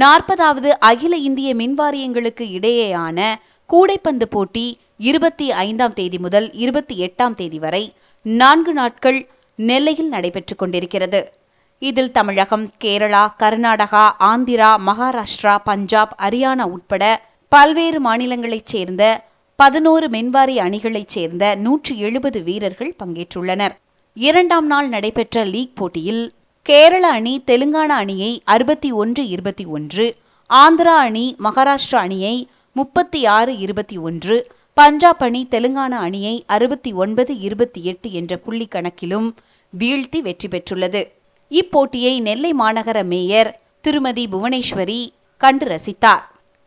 நாற்பதாவது அகில இந்திய மின்வாரியங்களுக்கு இடையேயான கூடைப்பந்து போட்டி இருபத்தி ஐந்தாம் தேதி முதல் இருபத்தி எட்டாம் தேதி வரை நான்கு நாட்கள் நெல்லையில் நடைபெற்றுக் கொண்டிருக்கிறது. இதில் தமிழகம் கேரளா கர்நாடகா ஆந்திரா மகாராஷ்டிரா பஞ்சாப் ஹரியானா உட்பட பல்வேறு மாநிலங்களைச் சேர்ந்த பதினோரு மின்வாரி அணிகளைச் சேர்ந்த நூற்றி எழுபது வீரர்கள் பங்கேற்றுள்ளனர். இரண்டாம் நாள் நடைபெற்ற லீக் போட்டியில் கேரள அணி தெலுங்கானா அணியை அறுபத்தி ஒன்று இருபத்தி ஒன்று ஆந்திரா அணி மகாராஷ்டிரா அணியை முப்பத்தி ஆறு இருபத்தி ஒன்று பஞ்சாப் அணி தெலுங்கானா அணியை அறுபத்தி ஒன்பது இருபத்தி எட்டு என்ற புள்ளி கணக்கிலும் வீழ்த்தி வெற்றி பெற்றுள்ளது. இப்போட்டியை நெல்லை மாநகர மேயர் திருமதி புவனேஸ்வரி கண்டு ரசித்தார்.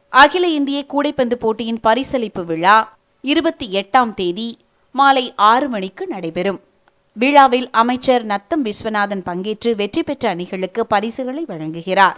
அகில இந்திய கூடைப்பந்து போட்டியின் பரிசளிப்பு விழா இருபத்தி எட்டாம் தேதி மாலை ஆறு மணிக்கு நடைபெறும். விழாவில் அமைச்சர் நத்தம் விஸ்வநாதன் பங்கேற்று வெற்றி பெற்ற அணிகளுக்கு பரிசுகளை வழங்குகிறார்.